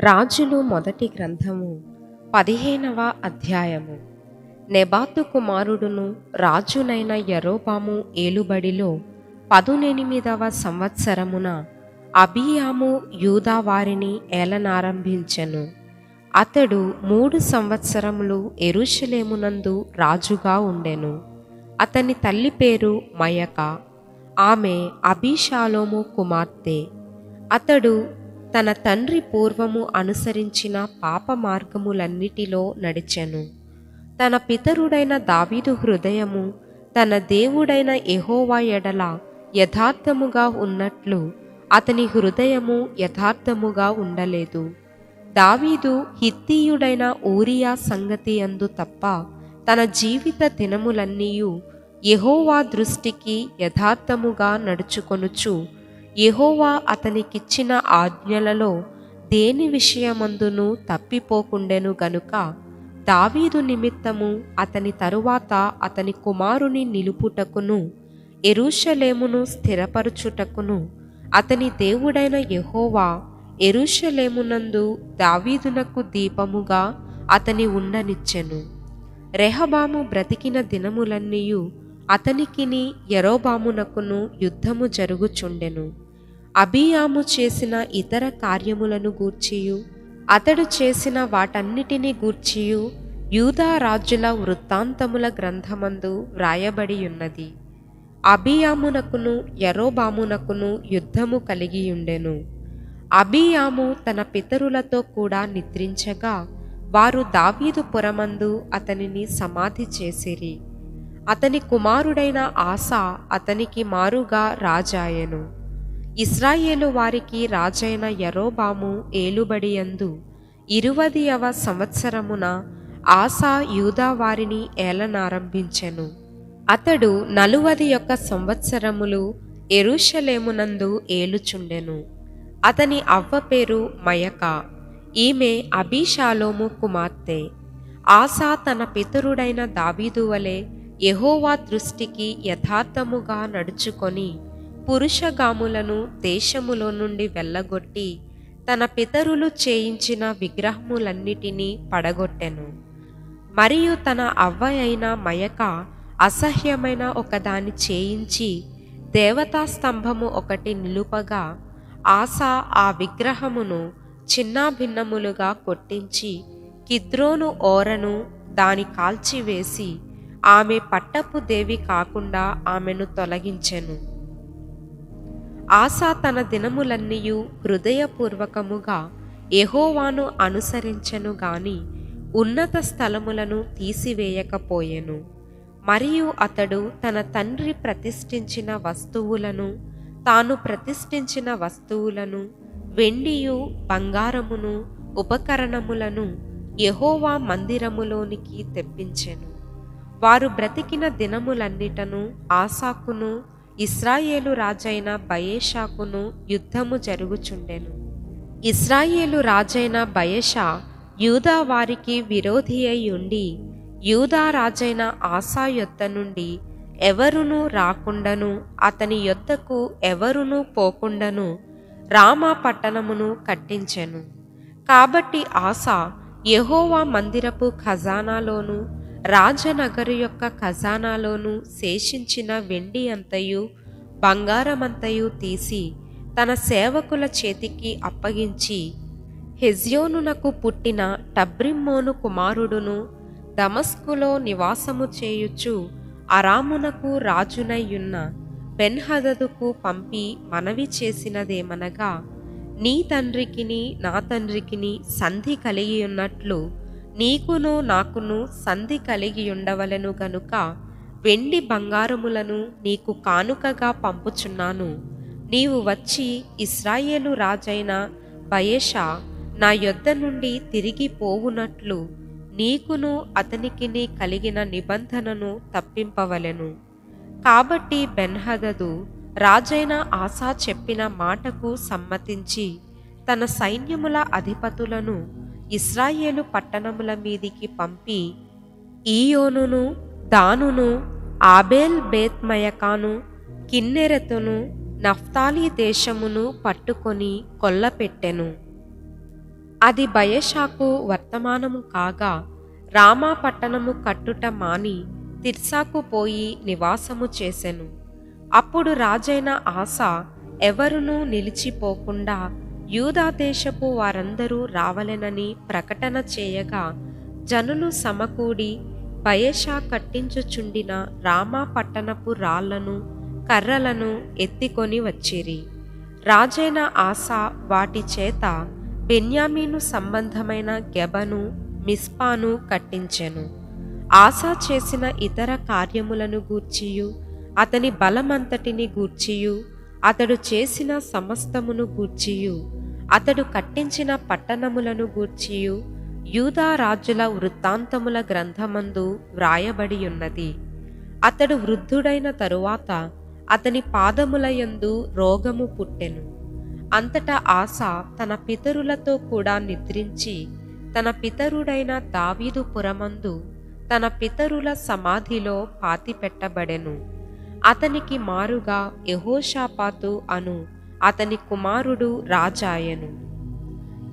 రాజులు మొదటి గ్రంథము పదిహేనవ అధ్యాయము. నెబాతు కుమారుడును రాజునైన యరోబాము ఏలుబడిలో పదునెనిమిదవ సంవత్సరమున అబియాము యూదా వారిని ఏలనారంభించెను. అతడు మూడు సంవత్సరములు ఎరుషలేమునందు రాజుగా ఉండెను. అతని తల్లి పేరు మయక. ఆమె అభిషాలోము కుమార్తె. అతడు తన తండ్రి పూర్వము అనుసరించిన పాప మార్గములన్నిటిలో నడిచెను. తన పితరుడైన దావీదు హృదయము తన దేవుడైన ఎహోవా ఎడల యథార్థముగా ఉన్నట్లు అతని హృదయము యథార్థముగా ఉండలేదు. దావీదు హిత్తీయుడైన ఊరియా సంగతి అందు తప్ప తన జీవిత దినములన్నీయు యహోవా దృష్టికి యథార్థముగా నడుచుకొనుచు యహోవా అతనికిచ్చిన ఆజ్ఞలలో దేని విషయమందును తప్పిపోకుండెను గనుక దావీదు నిమిత్తము అతని తరువాత అతని కుమారుని నిలుపుటకును ఎరుషలేమును స్థిరపరుచుటకును అతని దేవుడైన యహోవా ఎరుషలేమునందు దావీదునకు దీపముగా అతని ఉండనిచ్చెను. రెహబాము బ్రతికిన దినములన్నీయు అతనికిని ఎరోబామునకును యుద్ధము జరుగుచుండెను. అభియాము చేసిన ఇతర కార్యములను గూర్చియు. అతడు చేసిన వాటన్నిటిని గూర్చియు. యూదారాజుల వృత్తాంతముల గ్రంథమందు వ్రాయబడి ఉన్నది ఎరోబామునకును యుద్ధము కలిగియుండెను. అభియాము తన పితరులతో కూడా నిద్రించగా వారు దావీదు పురమందు అతనిని సమాధి చేసిరి. అతని కుమారుడైన ఆశ అతనికి మారుగా రాజాయెను. ఇస్రాయేలు వారికి రాజైన యరోబాము ఏలుబడియందు ఇరువదియవ సంవత్సరమున ఆసా యూదా వారిని ఏలనారంభించెను. అతడు నలువది యొక్క సంవత్సరములు ఎరుషలేమునందు ఏలుచుండెను. అతని అవ్వ పేరు మయక ఈమె అబీషాలోము కుమార్తె. ఆసా తన పితరుడైన దావీదు వలె దృష్టికి యథార్థముగా నడుచుకొని పురుషగాములను దేశములో నుండి వెళ్ళగొట్టి తన పితరులు చేయించిన విగ్రహములన్నిటినీ పడగొట్టెను. మరియు తన అవ్వ అయిన మయక అసహ్యమైన ఒకదాని చేయించి దేవతా స్తంభము ఒకటి నిలుపగా ఆశ ఆ విగ్రహమును చిన్నాభిన్నములుగా కొట్టించి కిద్రోను ఓరను దాని కాల్చివేసి ఆమె పట్టపు దేవి కాకుండా ఆమెను తొలగించెను. ఆశా తన దినములన్నీయు హృదయపూర్వకముగా ఎహోవాను అనుసరించెను గాని ఉన్నత స్థలములను తీసివేయకపోయెను. మరియు అతడు తన తండ్రి ప్రతిష్ఠించిన వస్తువులను తాను ప్రతిష్ఠించిన వస్తువులను వెండియు బంగారమును ఉపకరణములను యహోవా మందిరములోనికి తెప్పించెను. వారు బ్రతికిన దినములన్నిటను ఆసాకును ఇస్రాయేలు రాజైన బయేషాకును యుద్ధము జరుగుచుండెను. ఇస్రాయేలు రాజైన బయేషా యూదా వారికి విరోధి అయి ఉండి యూదా రాజైన ఆశా యొద్ద నుండి ఎవరునూ రాకుండను అతని యొద్దకు ఎవరునూ పోకుండను రామా పట్టణమును కట్టించెను. కాబట్టి ఆశా యహోవా మందిరపు ఖజానాలోను రాజనగరు యొక్క ఖజానాలోను శేషించిన వెండి అంతయు బంగారమంతయు తీసి తన సేవకుల చేతికి అప్పగించి హెజ్యోనునకు పుట్టిన టబ్రిమ్మోను కుమారుడును దమస్కులో నివాసము చేయుచు అరామునకు రాజునయ్యున్న బెన్హదదుకు పంపి మనవి చేసినదేమనగా నీ తండ్రికిని నా తండ్రికిని సంధి కలిగి ఉన్నట్లు నీకును నాకును సంధి కలిగి ఉండవలెను గనుక వెండి బంగారములను నీకు కానుకగా పంపుచున్నాను. నీవు వచ్చి ఇస్రాయేలు రాజైన బయేషా నా యొద్ద నుండి తిరిగి పోవునట్లు నీకును అతనికిని కలిగిన నిబంధనను తప్పింపవలెను. కాబట్టి బెన్హదదు రాజైన ఆశా చెప్పిన మాటకు సమ్మతించి తన సైన్యముల అధిపతులను ఇస్రాయేలు పట్టణముల మీదికి పంపి ఈయోనును దానును ఆబేల్ బేత్మయకాను కిన్నెరతును నఫ్తాలి దేశమును పట్టుకొని కొల్లపెట్టెను. అది బయషాకు వర్తమానము కాగా రామా పట్టణము కట్టుట మాని తిర్సాకు పోయి నివాసము చేసెను. అప్పుడు రాజైన ఆశ ఎవరునూ నిలిచిపోకుండా యూదాదేశపు వారందరూ రావలెనని ప్రకటన చేయగా జనులు సమకూడి బయషా కట్టించుచుండిన రామా పట్టణపు రాళ్ళను కర్రలను ఎత్తికొని వచ్చిరి. రాజైన ఆశా వాటి చేత బెన్యామీను సంబంధమైన గెబను మిస్పాను కట్టించెను. ఆశా చేసిన ఇతర కార్యములను గూర్చియు అతని బలమంతటిని గూర్చియు అతడు చేసిన సమస్తమును గూర్చియు. అతడు కట్టించిన పట్టణములను గూర్చియు యూదారాజుల వృత్తాంతముల గ్రంథమందు వ్రాయబడి ఉన్నది అతడు వృద్ధుడైన తరువాత అతని పాదముల యందు రోగము పుట్టెను. అంతటా ఆశ తన పితరులతో కూడా నిద్రించి తన పితరుడైన దావీదు పురమందు తన పితరుల సమాధిలో పాతిపెట్టబడెను. అతనికి మారుగా యహోషాపాతు అను అతని కుమారుడు రాజాయను.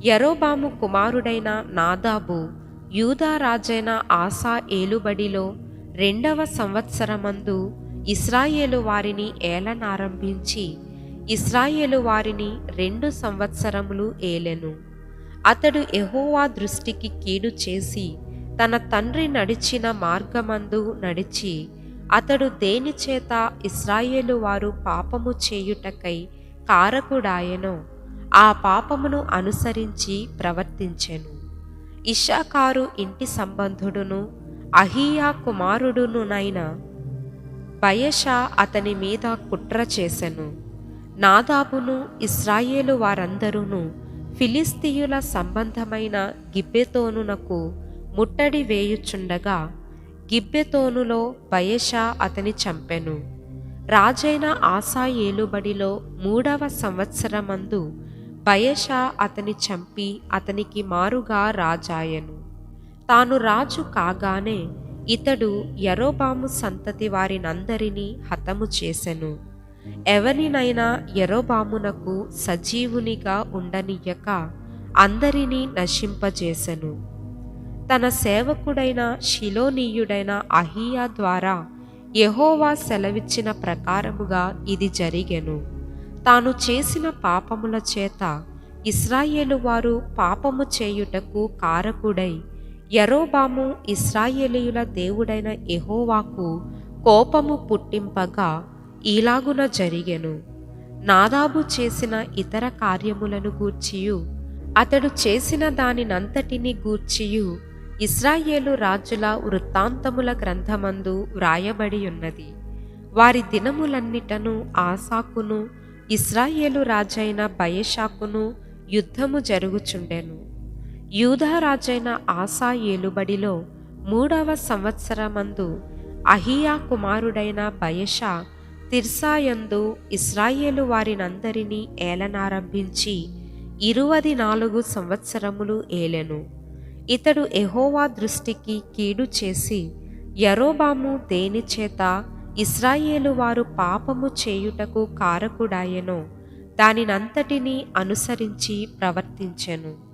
యరోబాము కుమారుడైన నాదాబు యూదా రాజైన ఆసా ఏలుబడిలో రెండవ సంవత్సరమందు ఇస్రాయేలు వారిని ఏలనారంభించి ఇస్రాయేలు వారిని రెండు సంవత్సరములు ఏలెను. అతడు ఎహోవా దృష్టికి కీడు చేసి తన తండ్రి నడిచిన మార్గమందు నడిచి అతడు దేనిచేత ఇస్రాయేలు వారు పాపము చేయుటకై కారకుడాయెను. ఆ పాపమును అనుసరించి ప్రవర్తించెను. ఇషాకారు ఇంటి సంబంధుడును అహీయా కుమారుడునునైన బయషా అతని మీద కుట్ర చేసెను. నాదాబును ఇస్రాయేలు వారందరూను ఫిలిస్తీయుల సంబంధమైన గిబ్బెతోనునకు ముట్టడి వేయుచుండగా గిబ్బెతోనులో బయషా అతని చంపెను. రాజైన ఆసా ఏలుబడిలో మూడవ సంవత్సరమందు బయషా అతని చంపి అతనికి మారుగా రాజాయెను. తాను రాజు కాగానే ఇతడు ఎరోబాము సంతతి వారినందరినీ హతము చేసెను. ఎవరినైనా యరోబామునకు సజీవునిగా ఉండనియ్యక అందరినీ నశింపజేసెను. తన సేవకుడైన శిలోనీయుడైన అహియా ద్వారా యహోవా సెలవిచ్చిన ప్రకారముగా ఇది జరిగెను. తాను చేసిన పాపముల చేత ఇస్రాయేలు వారు పాపము చేయుటకు కారకుడై యరోబాము ఇస్రాయేలీయుల దేవుడైన ఎహోవాకు కోపము పుట్టింపగా ఈలాగున జరిగెను. నాదాబు చేసిన ఇతర కార్యములను గూర్చియు అతడు చేసిన దానినంతటిని గూర్చియు ఇస్రాయేలు రాజుల వృత్తాంతముల గ్రంథమందు వ్రాయబడి ఉన్నది వారి దినములన్నిటను ఆసాకును ఇస్రాయేలు రాజైన బయషాకును యుద్ధము జరుగుచుండెను. యూదా రాజైన ఆసా ఏలుబడిలో మూడవ సంవత్సరమందు అహియా కుమారుడైన బయషా తిర్సాయందు ఇస్రాయేలు వారినందరినీ ఏలనారంభించి ఇరువది నాలుగు సంవత్సరములు ఏలెను. ఇతడు ఎహోవా దృష్టికి కీడు చేసి యరోబాము దేనిచేత ఇస్రాయేలు వారు పాపము చేయుటకు కారకుడాయెనో దానినంతటినీ అనుసరించి ప్రవర్తించెను.